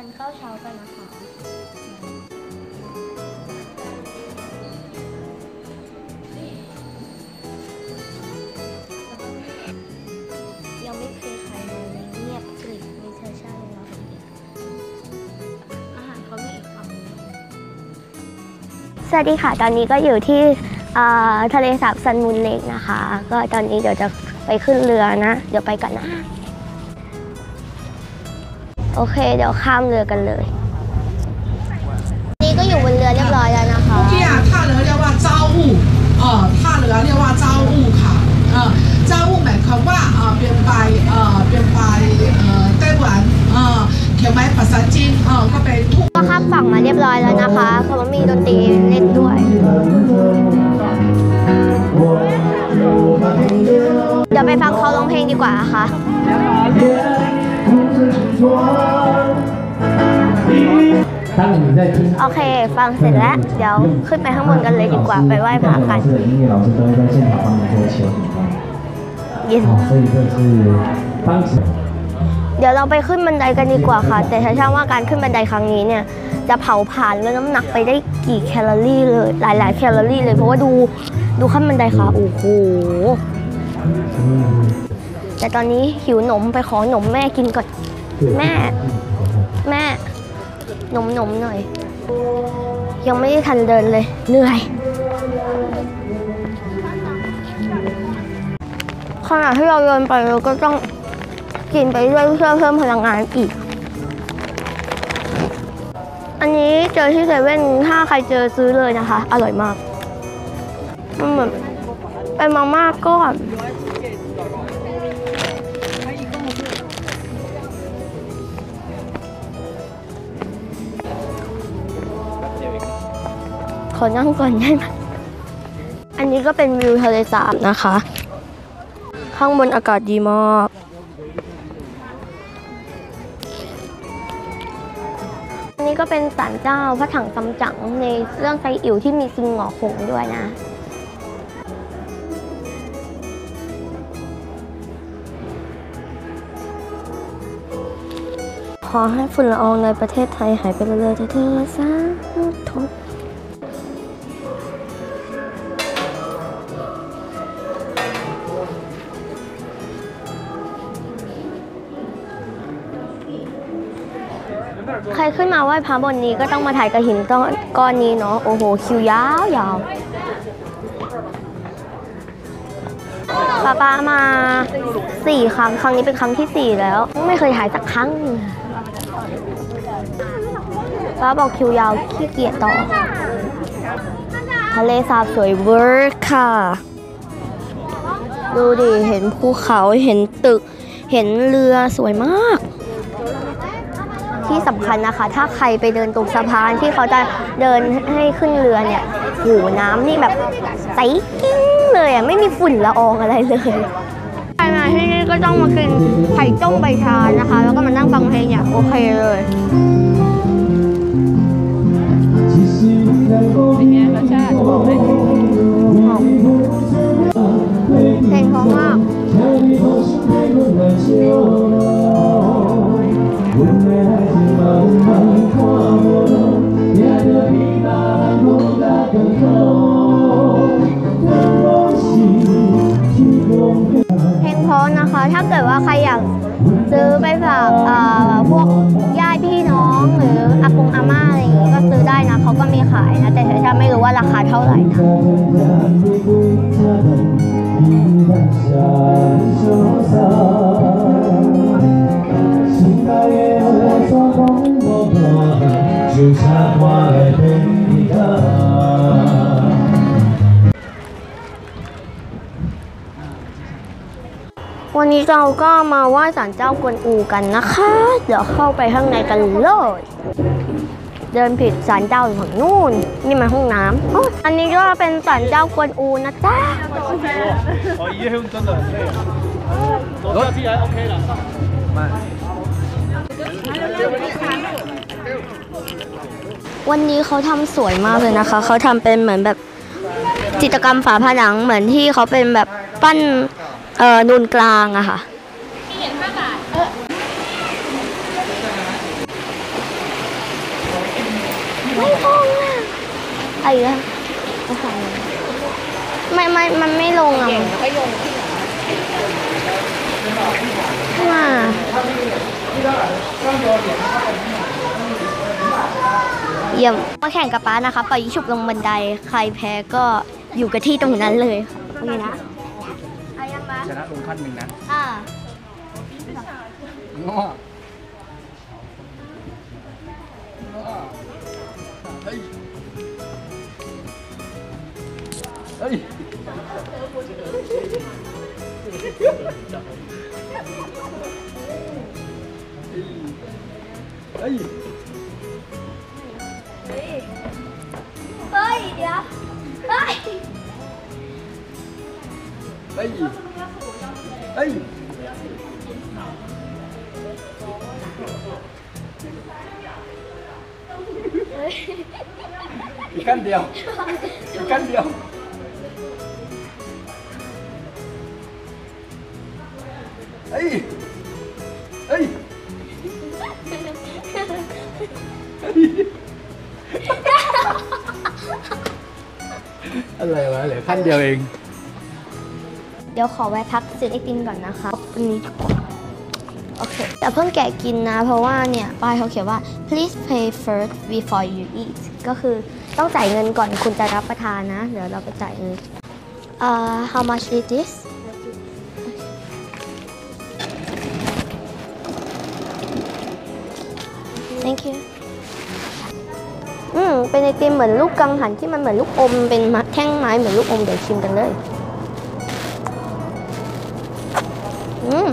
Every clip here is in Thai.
านข้าวเช้ากันนะคะยังไม่เคยใครเลยเงียบกริบมีเธอใช่เลยเราคนเดียวอาหารเขามีอีกฝั่งหนึงสวัสดีค่ะ ตอนนี้ก็อยู่ที่อ่าทะเลสาบซันมูนเลกนะคะ ก็ตอนนี้เดี๋ยวจะไปขึ้นเรือนะ เดี๋ยวไปกันนะ โอเค เดี๋ยวข้ามเรือกันเลย นี่ก็อยู่บนเรือเรียบร้อยแล้วนะคะ เกียท่าเรือเรียกว่าเจ้าอู่เอ่อท่าเรือเรียกว่าเจ้าอู่ค่ะเอ่อเจ้าอู่หมายความว่าเอ่อเปลี่ยนไปเอ่อเปลี่ยนไปเอ่อไต้หวันเอ่อเขียนไม้ภาษาจีนเอ่อก็เป็นทุก็ข้ามฝั่งมาเรียบร้อยแล้วนะคะเขามีดนตรีเล่นด้วย เดี๋ยวไปฟังเขาร้องเพลงดีกว่าค่ะ โอเค ฟังเสร็จแล้ว เดี๋ยวขึ้นไปข้างบนกันเลยดีกว่าไปไหว้พระกันเดี๋ยวเราไปขึ้นบันไดกันดีกว่าค่ะ แต่ฉันเชื่อว่าการขึ้นบันไดครั้งนี้เนี่ย จะเผาผ่านเลดน้ำหนักไปได้กี่แคลอรี่เลย หลาย ๆ แคลอรี่เลยเพราะว่าดูดูขั้นบันไดค่ะโอ้โหแต่ตอนนี้หิวหนมไปขอหนมแม่กินก่อน แม่ แม่หนมหนมหน่อย ยังไม่ได้ทันเดินเลย เหนื่อยขณะที่เราเดินไปเราก็ต้องกินไปเรื่อยเพื่อเพิ่มพลังงานอีก อันนี้เจอที่เซเว่นถ้าใครเจอซื้อเลยนะคะ อร่อยมากมันเหมือนเป็นมาม่าก้อน ขอนั่งก่อนได้ไหมอันนี้ก็เป็นวิวทะเลสาบนะคะ ข้างบนอากาศดีมาก อันนี้ก็เป็นศาลเจ้าพระถังซัมจั๋งในเรื่องไซอิ๋วที่มีซิงหงอคงด้วยนะขอให้ฝุ่นละอองในประเทศไทยหายไปเลยๆเถอะสา ใครขึ้นมาไหว้พระบนนี้ก็ต้องมาถ่ายกระหินต้นก้อนนี้เนาะโอ้โหคิวยาวยาวป้าป้ามาสี่ครั้ง ครั้งนี้เป็นครั้งที่สี่แล้ว ไม่เคยถ่ายสักครั้งป้าบอกคิวยาวขี้เกียจต่อ ทะเลสาบสวยเวอร์ค่ะ ดูดิ เห็นภูเขาเห็นตึก เห็นเรือสวยมาก ที่สำคัญนะคะ ถ้าใครไปเดินตรงสะพานที่เขาจะเดินให้ขึ้นเรือเนี่ยหูน้ำนี่แบบใสกิ้งเลยอะไม่มีฝุ่นละอองอะไรเลยใครมาที่นี่ก็ต้องมากินไข่ต้มใบชานะคะ แล้วก็มานั่งฟังเพลงอย่างโอเคเลยเป็นไงรสชาติบอกไหมเพลงเพราะมาก่าไหร่วันนี้เราก็มาไหว้ศาลเจ้ากวนอูกันนะคะ เดี๋ยวเข้าไปข้างในกันเลย เดินผิดศาลเจ้าอยู่ฝั่งนู่น นี่มันห้องน้ำอันนี้ก็เป็นศาลเจ้ากวนอูนะจ๊ะ 아, 이 해운 쩐 다. 너 어차피 아, 오케이 나. วันนี้เขาทำสวยมากเลยนะคะ เขาทำเป็นเหมือนแบบจิตรกรรมฝาผนังเหมือนที่เขาเป็นแบบปั้นเอ่อนูนกลางอะค่ะ อะไรอะโอ้โหไม่ไม่มันไม่ลงอะเก่งแล้วก็โยนที่ว่าเยี่ยมมาแข่งกับป้านะคะปล่อยยิงฉุบลงบันได ใครแพ้ก็อยู่กับที่ตรงนั้นเลยค่ะนี่นะอายังมาชนะลงขั้นหนึ่งนะอ่า เฮ้ยเฮ้ยเฮ้ยเดี๋ยวเฮ้ยเฮ้ยเฮ้ ฮ้ย เฮ้ย อะไรวะเหลือขั้นเดียวเอง เดี๋ยวขอแวะพักซื้อไอติมก่อนนะคะวันนี้โอเคอย่เพิ่งแกะกินนะ เพราะว่าเนี่ย ป้ายเขาเขียนว่า please pay first before you eat ก็คือต้องจ่ายเงินก่อนคุณจะรับประทานนะ เดี๋ยวเราไปจ่ายเงิน how much is this thank you อืมเป็นไอติมเหมือนลูกกังหันที่มันเหมือนลูกอม เป็นแท่งไม้เหมือนลูกอมเดี๋ยวชิมกันเลย อืม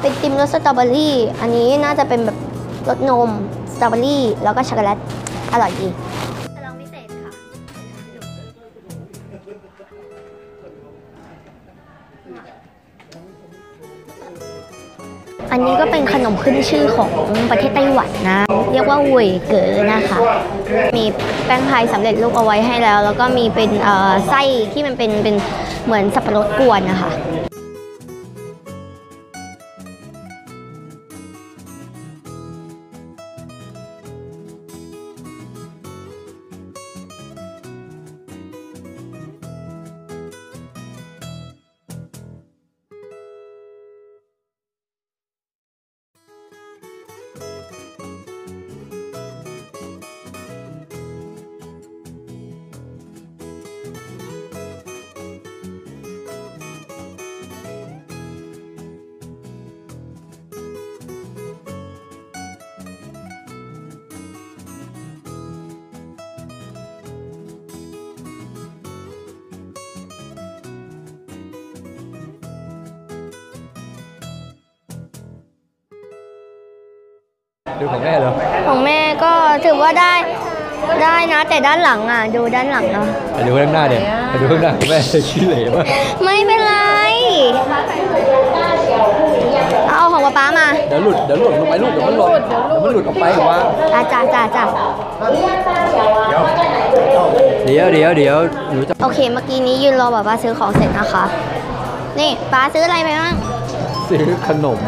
เป็นติมรสสตรอเบอรี่ อันนี้น่าจะเป็นแบบรสนม สตรอเบอรี่ แล้วก็ช็อกโกแลต อร่อยดี ขนมขึ้นชื่อของประเทศไต้หวันนะ เรียกว่าเวยเก๋นะคะ มีแป้งพายสำเร็จรูปเอาไว้ให้แล้ว แล้วก็มีเป็นไส้ที่มันเป็นเป็นเหมือนสับปะรดกวนนะคะ ดูของแม่เหรอของแม่ก็ถือว่าได้ได้นะ แต่ด้านหลังอะ ดูด้านหลังเนาะไปดูข้างหน้าเนี่ยไปดูข้างหน้าแม่ขี้เหร่มากไม่เป็นไร เอาของป๊าป๊ามา เดี๋ยวหลุดเดี๋ยวหลุดลงไปลูกเดี๋ยวมันหลุดเดี๋ยวมันหลุดออกไปว่าอาจ้าจ้าจ้าเดี๋ยวเดี๋ยวเดี๋ยวหนูจะโอเคเมื่อกี้นี้ยืนรอแบบว่าซื้อของเสร็จนะคะ นี่ป๊าซื้ออะไรไปบ้างซื้อขนม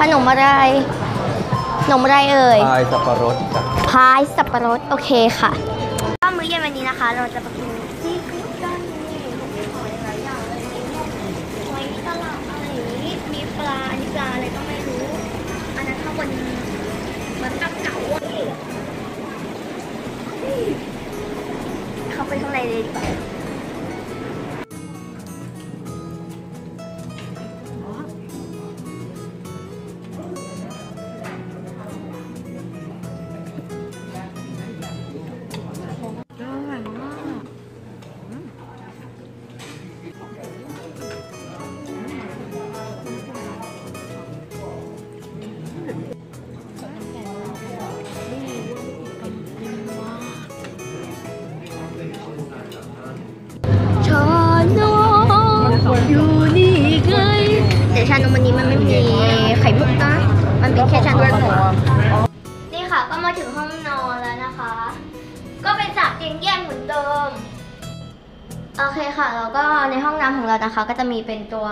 ขนมอะไรข นมอะไรเอ่ยพายสับปะรดจ้ะพายสับปะรดโอเคค่ะก็มื้อเย็นวันนี้นะคะ เราจะไปกินซีฟู้ดกันนี่มีหอยหลายอย่างเลยมีหอยสลัดอะไรอย่างนี้มีปลาอันนี้ปลาอะไรก็ไม่รู้ อันนั้นข้างบนเหมือนกับเก๋าอะเข้าไปข้างในเลยดีกว่า ก็เป็นจากเตียงแยกเหมือนเดิม โอเคค่ะ แล้วก็ในห้องน้ำของเรานะคะ ก็จะมีเป็นตัว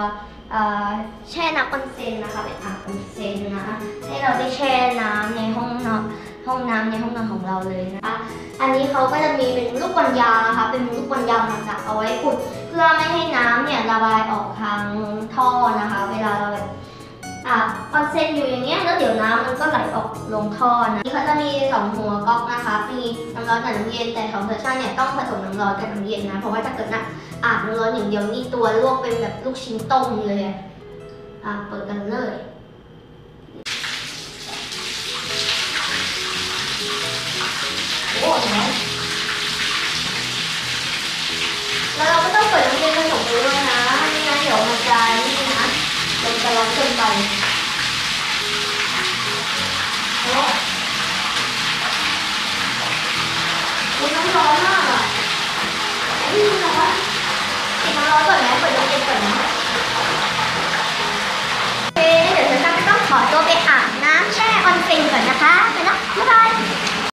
เอ่อแช่น้ำออนเซ็นนะคะเป็นอ่างออนเซ็นนะให้เราได้แช่น้ำในห้องนอนห้องน้ำในห้องนอนของเราเลยนะคะ อันนี้เขาก็จะมีเป็นลูกบอลยาวนะคะ เป็นลูกบอลยาวมาจากเอาไว้ขุดเพื่อไม่ให้น้ำเนี่ยระบายออกทางท่อนะคะ เวลาเราแบบ อาบออนเซ็นอยู่อย่างเงี้ยแล้วเดี๋ยวน้ำมันก็ไหลออกลงท่อนะนี่เขาจะมีสองหัวก๊อกนะคะมีน้ำร้อนกับน้ำเย็นแต่ของเธอชาเนี่ยต้องผสมน้ำร้อนกับน้ำเย็นนะเพราะว่าถ้าเกิดนะอาบน้ำร้อนอย่างเดียวนี่ตัวลวกเป็นแบบลูกชิ้นต้มเลยอะเปิดกันเลยโอ้แล้วเราก็ต้องเปิดน้ำเย็นผสมไปด้วยนะไม่งั้นเดี๋ยวมันจะนี่นะมันจะร้อนเกินไป ตัวไปอาบน้ำแช่ออนเซ็นก่อนนะคะ ไปแล้วบ๊ายบาย